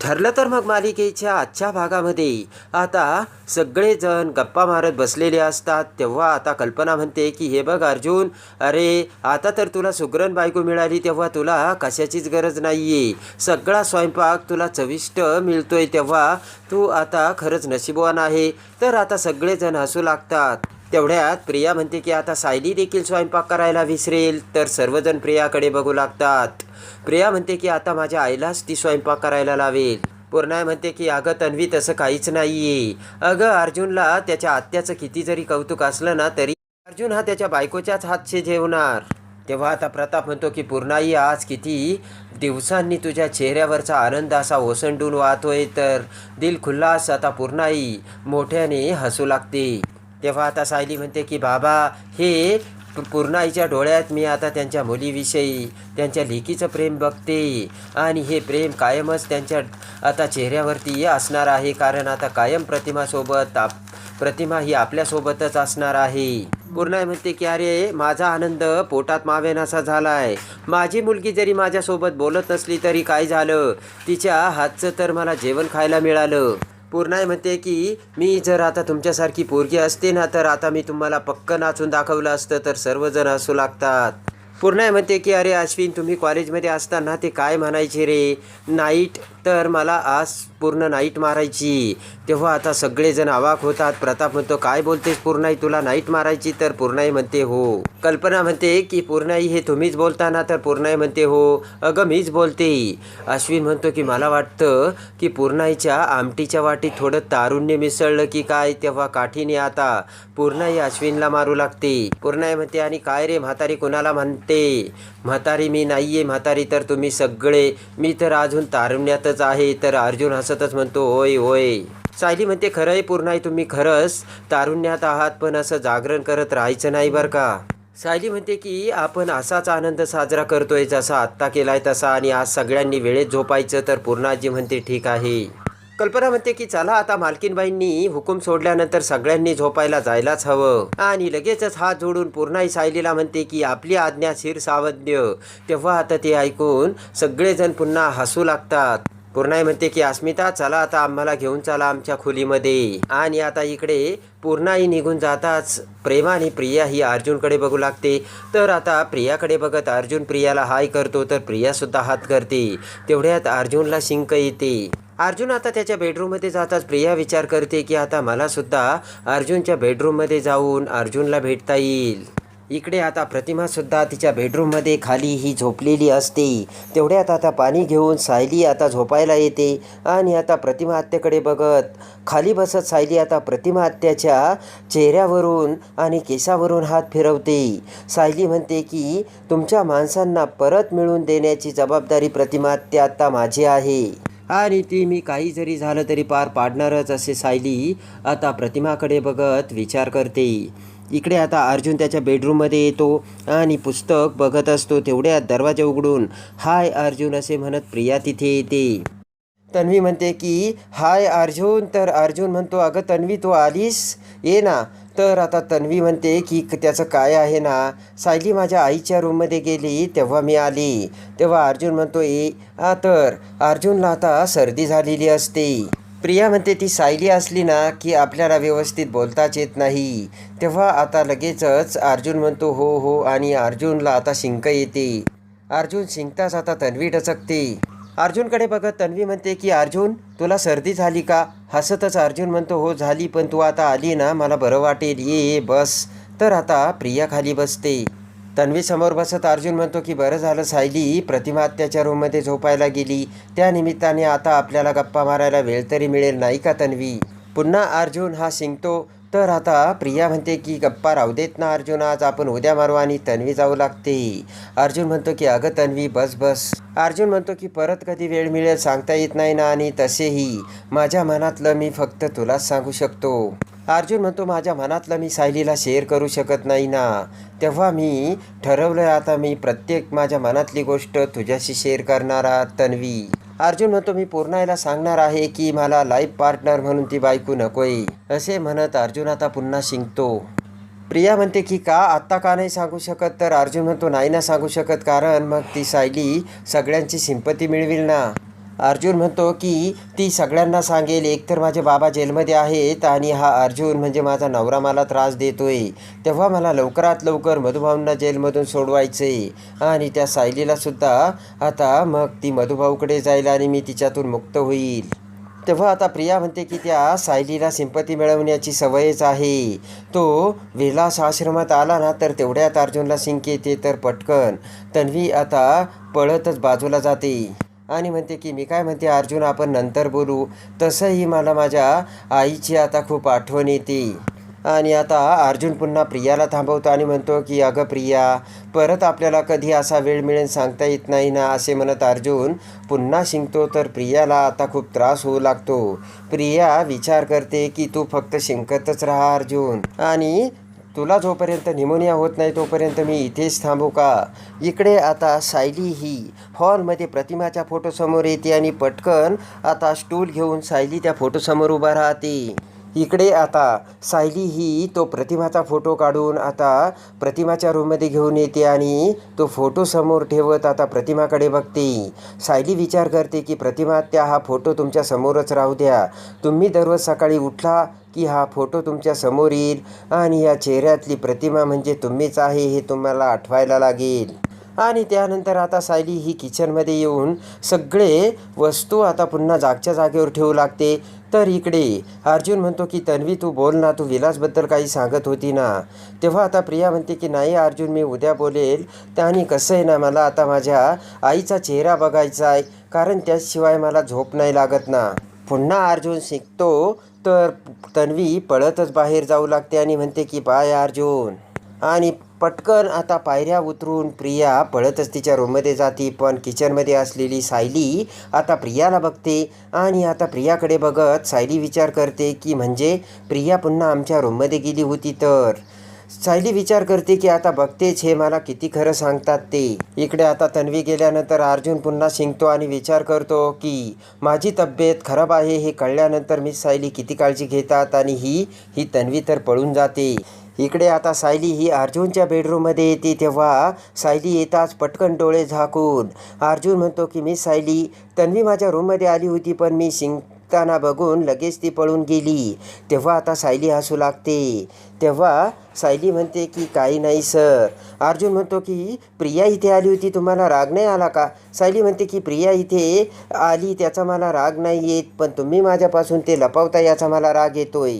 ठरलं तर मग मालिकेच्या आजच्या भागामध्ये. आता सगळेजण गप्पा मारत बसलेले असतात. तेव्हा आता कल्पना म्हणते की हे बघ अर्जुन अरे आता तर तुला सुग्रण बायको मिळाली तेव्हा तुला कशाचीच गरज नाही आहे सगळा स्वयंपाक तुला चविष्ट मिळतोय तेव्हा तू आता खरंच नशिबवान आहे. तर आता सगळेजण हसू लागतात. तेवढ्यात प्रिया म्हणते की आता सायली देखील स्वयंपाक करायला विसरेल. तर सर्वजण प्रियाकडे बघू लागतात. प्रिया म्हणते की आता माझ्या आईलाच ती स्वयंपाक करायला लावेल. पूर्णाय म्हणते की अगं तन्वी तसं काहीच नाहीये. अगं अर्जुनला त्याच्या आत्याचं किती जरी कौतुक असलं ना तरी अर्जुन हा त्याच्या बायकोच्याच हातचे जेवणार. तेव्हा आता प्रताप म्हणतो की पूर्णाई आज किती दिवसांनी तुझ्या चेहऱ्यावरचा आनंद असा ओसंडून वाहतोय तर दिल खुल्लास आता पूर्णाई मोठ्याने हसू लागते. तेव्हा आता सायली म्हणते की बाबा हे पूर्ण आईच्या डोळ्यात मी आता त्यांच्या मुलीविषयी त्यांच्या लेकीचं प्रेम बघते. आणि हे प्रेम कायमच त्यांच्या आता चेहऱ्यावरती असणार आहे. कारण आता कायम प्रतिमासोबत आप प्रतिमा ही आपल्यासोबतच असणार आहे. पूर्णाई म्हणते की अरे माझा आनंद पोटात मावेनासा आहे माझी मुलगी जरी माझ्यासोबत बोलत नसली तरी काय झालं? तिच्या हातचं तर मला जेवण खायला मिळालं. पूर्णाई म्हणते की मी जर आता तुमच्यासारखी पोरगी असते ना तर आता मी तुम्हाला पक्क नाचून दाखवलं असतं तर सर्वजण हसू लागतात. पूर्णाई म्हणते की अरे अश्विन तुम्ही कॉलेजमध्ये असताना ते काय म्हणायचे रे? नाईट तर मला आज पूर्ण नाईट मारायची. तेव्हा आता सगळेजण अवाक होतात. प्रताप म्हणतो काय बोलतेस पूर्णाई? तुला नाईट मारायची तर पूर्णाई म्हणते हो. कल्पना म्हणते की पूर्णाई हे तुम्हीच बोलताना तर पूर्णाई म्हणते हो. अगं मीच बोलते. अश्विन म्हणतो की मला वाटतं की पूर्णाईच्या आमटीच्या वाटीत थोडं तारुण्य मिसळलं की काय? तेव्हा काठीने आता पूर्णाई अश्विनला मारू लागते. पूर्णाई म्हणते आणि काय रे म्हातारी कुणाला म्हणते? म्हातारी मी नाहीये म्हातारी तर तुम्ही सगळे. मी तर अजून तारुण्यातच आहे तर अर्जुन हसतच म्हणतो होय होय. सायली म्हणते खरं आहे तुम्ही खरंच तारुण्यात आहात पण असं जागरण करत राहायचं नाही बरं का? सायली म्हणते की आपण असाच आनंद साजरा करतोय जसा आत्ता केलाय तसा आणि आज सगळ्यांनी वेळेत झोपायचं तर पूर्णाजी म्हणते ठीक आहे. कल्पना म्हणते की चला आता मालकीनबाईंनी हुकूम सोडल्यानंतर सगळ्यांनी झोपायला जायलाच हवं. आणि लगेचच हात जोडून पूर्णाई सायलीला म्हणते की आपली आज्ञा शिर सावध्य. तेव्हा आता ते ऐकून सगळेजण पुन्हा हसू लागतात. पूर्णाई म्हणते की अस्मिता चला आता आम्हाला घेऊन चला आमच्या खोलीमध्ये. आणि आता इकडे पूर्णाई निघून जाताच प्रेमा आणि प्रिया ही अर्जुनकडे बघू लागते. तर आता प्रियाकडे बघत अर्जुन प्रियाला हाय करतो तर प्रियासुद्धा हात करते. तेवढ्यात अर्जुनला शिंक येते. अर्जुन आता त्याच्या बेडरूममध्ये जाताच प्रिया विचार करते की आता मला सुद्धा अर्जुनच्या बेडरूममध्ये जाऊन अर्जुनला भेटता येईल. इकडे आता प्रतिमा सुद्धा तिच्या बेडरूममध्ये खाली ही झोपलेली असते. तेवढ्यात आता पाणी घेऊन सायली आता झोपायला येते आणि आता प्रतिमा आत्याकडे बघत खाली बसत सायली आता प्रतिमा आत्याच्या चेहऱ्यावरून आणि केसावरून हात फिरवते. सायली म्हणते की तुमच्या माणसांना परत मिळवून देण्याची जबाबदारी प्रतिमा आत्या आता माझी आहे. आणि ती मी काही जरी झालं तरी पार पाडणारच असे सायली आता प्रतिमाकडे बघत विचार करते. इकडे आता अर्जुन त्याच्या बेडरूममध्ये येतो आणि पुस्तक बघत असतो तेवढ्यात दरवाजा उघडून. हाय अर्जुन असे म्हणत प्रिया तिथे येते. तन्वी म्हणते की हाय अर्जुन तर अर्जुन म्हणतो अगं तन्वी तू आलीस? ये ना. तर आता तन्वी म्हणते की क- त्याचं काय आहे ना? सायली माझ्या आईच्या रूममध्ये गेली तेव्हा मी आली. तेव्हा अर्जुन म्हणतो ए तर अर्जुनला आता सर्दी झालेली असते. प्रिया म्हणते ती सायली असली ना की आपल्याला व्यवस्थित बोलताच येत नाही. तेव्हा आता लगेचच अर्जुन म्हणतो हो हो आणि अर्जुनला आता शिंक येते. अर्जुन शिंकताच आता तन्वी टचकते अर्जुनकडे बघत तन्वी म्हणते की अर्जुन तुला सर्दी झाली का? हसतच अर्जुन म्हणतो हो झाली पण तू आता आली ना मला बरं वाटेल. ये ये बस. तर आता प्रिया खाली बसते. तन्वी समोर बसत अर्जुन म्हणतो की बरं झालं सायली प्रतिमा आत्याच्या रूममध्ये झोपायला गेली. त्या निमित्ताने आता आपल्याला गप्पा मारायला वेळ तरी मिळेल नाही का तन्वी? पुन्हा अर्जुन हा शिंकतो. तर आता प्रिया म्हणते की गप्पा राहू देत ना अर्जुन आज आपण उद्या मारू आणि तन्वी जाऊ लागते. अर्जुन म्हणतो की अगं तन्वी बस बस. अर्जुन म्हणतो की परत कधी वेळ मिळेल सांगता येत नाही ना आणि तसेही. माझ्या मनातलं मी फक्त तुलाच सांगू शकतो. अर्जुन म्हणतो माझ्या मनातलं मी सायलीला शेअर करू शकत नाही ना. तेव्हा मी ठरवलं आता मी प्रत्येक माझ्या मनातली गोष्ट तुझ्याशी शेअर करणारा तन्वी. अर्जुन म्हणतो मी पूर्णायला सांगणार आहे की मला लाईफ पार्टनर म्हणून ती बायको नकोय. असे म्हणत अर्जुन आता पुन्हा शिंकतो. प्रिया म्हणते की का आत्ता का नाही सांगू शकत? तर अर्जुन म्हणतो नाही ना सांगू शकत कारण मग ती सायली सगळ्यांची सिंपती मिळविल ना. अर्जुन म्हणतो की ती सगळ्यांना सांगेल एकतर माझे बाबा जेलमध्ये आहेत आणि हा अर्जुन म्हणजे माझा नवरा मला त्रास देतोय. तेव्हा मला लवकरात लवकर मधुभाऊंना जेलमधून सोडवायचे आणि त्या सायलीलासुद्धा आता मग ती मधुभाऊकडे जाईल आणि मी तिच्यातून मुक्त होईल. तेव्हा आता प्रिया म्हणते की त्या सायलीला सिंपती मिळवण्याची सवयच आहे. तो विलास आश्रमात आला ना तर तेवढ्यात अर्जुनला सिंक येते तर पटकन. तन्वी आता पळतच बाजूला जाते. आणि म्हणते की मी काय म्हणते अर्जुन आपण नंतर बोलू. तसंही मला माझ्या आईची आता खूप आठवण येते. आणि आता अर्जुन पुन्हा प्रियाला थांबवतो आणि म्हणतो की अगं प्रिया परत आपल्याला कधी असा वेळ मिळेल सांगता येत नाही ना असे म्हणत अर्जुन पुन्हा शिंकतो. तर प्रियाला आता खूप त्रास होऊ लागतो. प्रिया विचार करते की तू फक्त शिंकतच राहा अर्जुन. आणि तुला जोपर्यंत निमोनिया होत नाही तोपर्यंत मी इथेच थांबू का? इकडे आता सायली ही हॉलमध्ये प्रतिमाच्या फोटोसमोर येते आणि पटकन आता स्टूल घेऊन सायली त्या फोटोसमोर उभा राहते. इकडे आता सायली ही तो प्रतिमाचा फोटो काढून आता प्रतिमाच्या रूममध्ये घेऊन येते आणि तो फोटो समोर ठेवत आता प्रतिमाकडे बघते. सायली विचार करते की प्रतिमा त्या हा फोटो तुमच्या समोरच राहू द्या. तुम्ही दररोज सकाळी उठला की हा फोटो तुमच्यासमोर येईल आणि या चेहऱ्यातली प्रतिमा म्हणजे तुम्हीच आहे हे तुम्हाला आठवायला लागेल. आणि त्यानंतर आता सायली ही किचनमध्ये येऊन सगळे वस्तू आता पुन्हा जागच्या जागेवर ठेवू लागते. तर इकडे अर्जुन म्हणतो की तन्वी तू बोल ना तू विलासबद्दल काही सांगत होती ना. तेव्हा आता प्रिया म्हणते की नाही अर्जुन मी उद्या बोलेल. त्याने कसं आहे ना मला आता माझ्या आईचा चेहरा बघायचा आहे कारण त्याशिवाय मला झोप नाही लागत ना. पुन्हा अर्जुन शिकतो तर तन्वी पळतच बाहेर जाऊ लागते आणि म्हणते की बाय अर्जुन. आणि पटकन आता पायऱ्या उतरून प्रिया पळतच तिच्या रूममध्ये जाते पण किचनमध्ये असलेली सायली आता प्रियाला बघते आणि आता प्रियाकडे बघत सायली विचार करते की म्हणजे प्रिया पुन्हा आमच्या रूममध्ये गेली होती तर? सायली विचार करते की आता बघतेच हे मला किती खरं सांगतात ते. इकडे आता तन्वी गेल्यानंतर अर्जुन पुन्हा शिंकतो आणि विचार करतो की माझी तब्येत खराब आहे हे कळल्यानंतर मी सायली किती काळजी घेतात आणि ही ही तन्वी तर पळून जाते. इकडे आता सायली ही अर्जुनच्या बेडरूममध्ये येते तेव्हा सायली येताच पटकन डोळे झाकून अर्जुन म्हणतो की मी सायली तन्वी माझ्या रूममध्ये आली होती पण मी शिंकताना बघून लगेच ती पळून गेली. तेव्हा आता सायली हसू लागते. तेव्हा सायली म्हणते की काही नाही सर. अर्जुन म्हणतो की प्रिया इथे आली होती तुम्हाला राग नाही आला का? सायली म्हणते की प्रिया इथे आली त्याचा मला राग नाही येत पण तुम्ही माझ्यापासून ते लपवता याचा मला राग येतोय.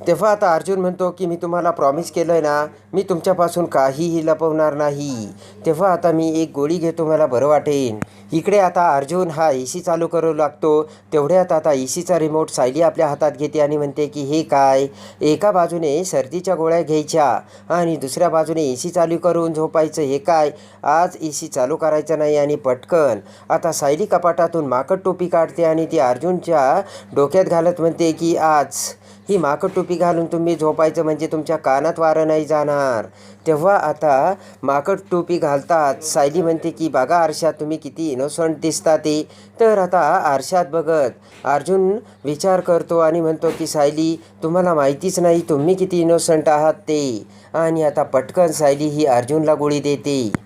तेव्हा आता अर्जुन म्हणतो की मी तुम्हाला प्रॉमिस केलं आहे ना मी तुमच्यापासून काहीही लपवणार नाही. तेव्हा आता मी एक गोळी घेतो मला बरं वाटेन इकडे आता अर्जुन हा ए सी चालू करू लागतो. तेवढ्यात आता ए सीचा रिमोट सायली आपल्या हातात घेते आणि म्हणते की हे काय? एका बाजूने सर्दीच्या गोळ्या घ्यायच्या आणि दुसऱ्या बाजूने ए सी चालू करून झोपायचं. हे काय? आज ए सी चालू करायचं नाही आणि पटकन. आता सायली कपाटातून माकड टोपी काढते आणि ती अर्जुनच्या डोक्यात घालत म्हणते की आज ही माकड टोपी टोपी घालून तुम्ही झोपायचं म्हणजे तुमच्या कानात वारं नाही जाणार. तेव्हा आता माकड टोपी घालतात. सायली म्हणते की बघा आरशात तुम्ही किती इनोसंट दिसता ते. तर आता आरशात बघत अर्जुन विचार करतो आणि म्हणतो की सायली तुम्हाला माहितीच नाही तुम्ही किती इनोसंट आहात ते. आणि आता पटकन सायली ही अर्जुनला गोळी देते.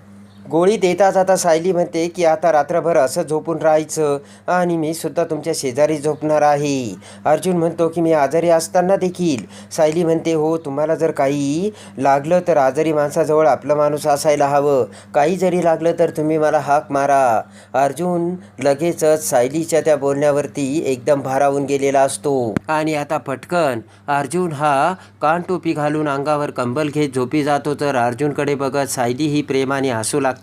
गोळी देताच आता सायली म्हणते की आता रात्रभर असं झोपून राहायचं आणि मी सुद्धा तुमच्या शेजारी झोपणार आहे. अर्जुन म्हणतो की मी आजारी असताना देखील. सायली म्हणते हो तुम्हाला जर काही लागलं तर आजारी माणसाजवळ आपलं माणूस असायला हवं. काही जरी लागलं तर तुम्ही मला हाक मारा. अर्जुन लगेचच सायलीच्या त्या बोलण्यावरती एकदम भारावून गेलेला असतो. आणि आता पटकन अर्जुन हा कानटोपी घालून अंगावर कंबल घेत झोपी जातो. तर अर्जुनकडे बघत सायली ही प्रेमाने हसू लागते.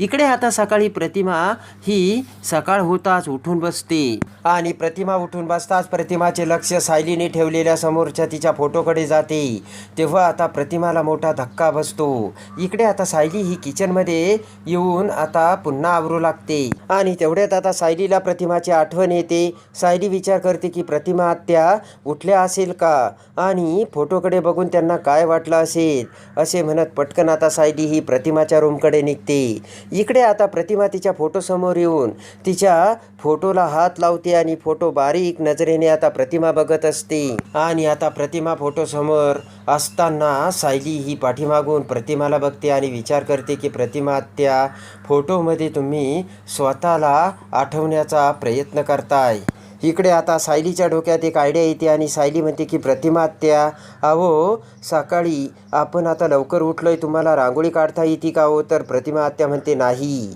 इकडे आता सकाळी प्रतिमा ही सकाळ होताच उठून बसते. आणि प्रतिमा उठून बसताच प्रतिमाचे लक्ष सायलीने ठेवलेल्या समोरच्या तिच्या फोटोकडे जाते. तेव्हा आता प्रतिमाला मोठा धक्का बसतो. इकडे आता सायली ही किचनमध्ये येऊन आता पुन्हा आवरू लागते. आणि तेवढ्यात आता सायलीला प्रतिमाची आठवण येते. सायली विचार करते की प्रतिमा आत्या उठल्या असेल का? आणि फोटोकडे बघून त्यांना काय वाटलं असेल? असे म्हणत पटकन आता सायली ही प्रतिमाच्या रूमकडे पुढे निघते. इकडे आता प्रतिमा तिच्या फोटोसमोर येऊन तिच्या फोटोला हात लावते आणि फोटो बारीक नजरेने आता प्रतिमा बघत असते. आणि आता प्रतिमा फोटोसमोर असताना सायली ही पाठीमागून प्रतिमाला बघते आणि विचार करते की प्रतिमा त्या फोटोमध्ये तुम्ही स्वतःला आठवण्याचा प्रयत्न करताय. इकडे आता सायलीच्या डोक्यात एक आयडिया येते आणि सायली म्हणते की प्रतिमा त्या अहो सकाळी आपण आता लवकर उठलोय तुम्हाला रांगोळी काढता येते का हो? तर प्रतिमा आत्या म्हणते नाही.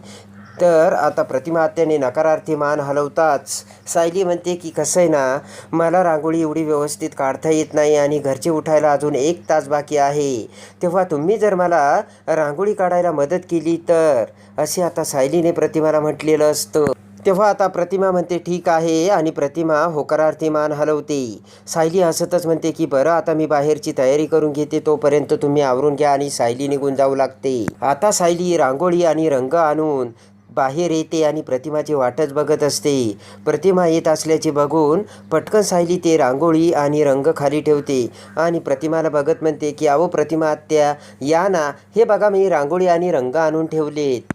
तर आता प्रतिमा आत्याने नकारार्थी मान हलवताच सायली म्हणते की कसं आहे ना मला रांगोळी एवढी व्यवस्थित काढता येत नाही आणि घरचे उठायला अजून एक तास बाकी आहे. तेव्हा तुम्ही जर मला रांगोळी काढायला मदत केली तर असे आता सायलीने प्रतिमाला म्हटलेलं असतं. तेव्हा आता प्रतिमा म्हणते ठीक आहे. आणि प्रतिमा होकारार्थी मान हलवते. सायली हसतच म्हणते की बरं आता मी बाहेरची तयारी करून घेते तोपर्यंत तुम्ही आवरून घ्या आणि सायली निघून जाऊ लागते. आता सायली रांगोळी आणि रंग आणून बाहेर येते आणि प्रतिमाची वाटच बघत असते. प्रतिमा येत असल्याचे बघून पटकन सायली ते रांगोळी आणि रंग खाली ठेवते आणि प्रतिमाला बघत म्हणते की अहो प्रतिमा आत्या या ना. हे बघा मी रांगोळी आणि रंग आणून ठेवलेत.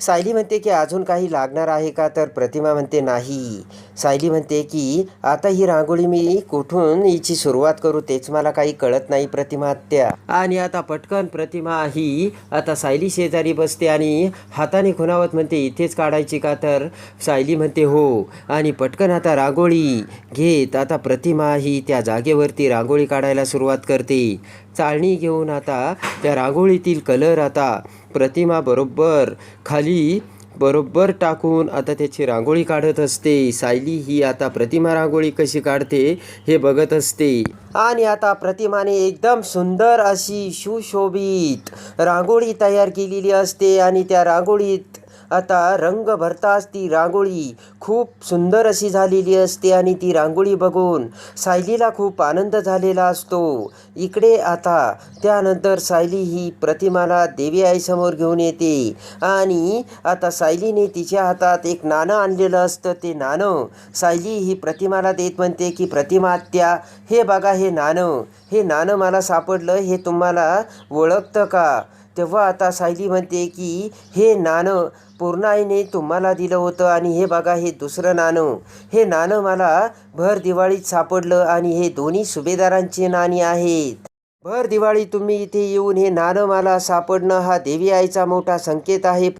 सायली म्हणते की अजून काही लागणार आहे का? तर प्रतिमा म्हणते नाही. सायली म्हणते की आता ही रांगोळी मी कुठून हिची सुरुवात करू? तेच मला काही कळत नाही प्रतिमा त्या आणि आता पटकन प्रतिमा ही आता सायली शेजारी बसते आणि हाताने खुणावत म्हणते इथेच काढायची का? तर सायली म्हणते हो. आणि पटकन आता रांगोळी घेत आता प्रतिमा ही त्या जागेवरती रांगोळी काढायला सुरुवात करते. चाळणी घेऊन आता त्या रांगोळीतील कलर आता प्रतिमा बरोबर खाली बरोबर टाकून आता त्याची रांगोळी काढत असते. सायली ही आता प्रतिमा रांगोळी कशी काढते हे बघत असते. आणि आता प्रतिमाने एकदम सुंदर अशी सुशोभित रांगोळी तयार केलेली असते आणि त्या रांगोळीत आता रंग भरताच ती रांगोळी. खूप सुंदर अशी झालेली असते आणि ती रांगोळी बघून सायलीला खूप आनंद झालेला असतो. इकडे आता त्यानंतर सायली ही प्रतिमाला देवी आईसमोर घेऊन येते आणि आता सायलीने तिच्या हातात एक नाणं आणलेलं असतं. ते नाणं सायली ही प्रतिमाला देत म्हणते की प्रतिमा आत्या हे बघा हे नाणं. हे नाणं मला सापडलं हे तुम्हाला ओळखतं का? तेव्हा आता सायली म्हणते की हे नाणं पूर्णाईने तुम्हाला दिलं होतं आणि हे बघा हे दुसरं नाणं. हे नाणं मला भर दिवाळीत सापडलं आणि हे दोन्ही सुभेदारांची नाणी आहेत. भर दिवाळी तुम्ही इथे येऊन हे नाणं मला सापडणं हा देवी आईचा मोठा संकेत आहे.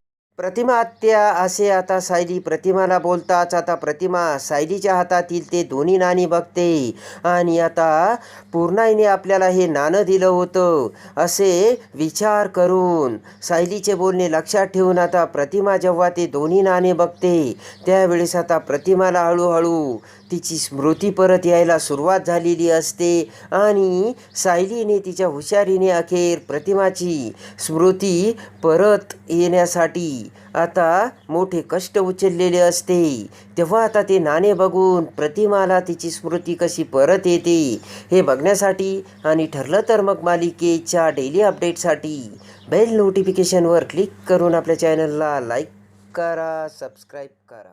प्रतिमा आत्या असे आता सायली प्रतिमाला बोलताच आता प्रतिमा सायलीच्या हातातील ते दोन्ही नाणी बघते. आणि आता पूर्णाईने आपल्याला हे नाणं दिलं होतं असे विचार करून सायलीचे बोलणे लक्षात ठेवून आता प्रतिमा जेव्हा ते दोन्ही नाणे बघते त्यावेळेस आता प्रतिमाला हळूहळू तिची स्मृती परत यायला सुरुवात झालेली असते आणि सायलीने तिच्या हुशारीने अखेर प्रतिमाची स्मृती परत येण्यासाठी आता मोठे कष्ट उचललेले असते. तेव्हा आता ते नाणे बघून प्रतिमाला तिची स्मृती कशी परत येते हे बघण्यासाठी आणि ठरलं तर मग मालिकेच्या डेली अपडेटसाठी बेल नोटिफिकेशनवर क्लिक करून आपल्या चॅनलला लाईक करा सबस्क्राईब करा.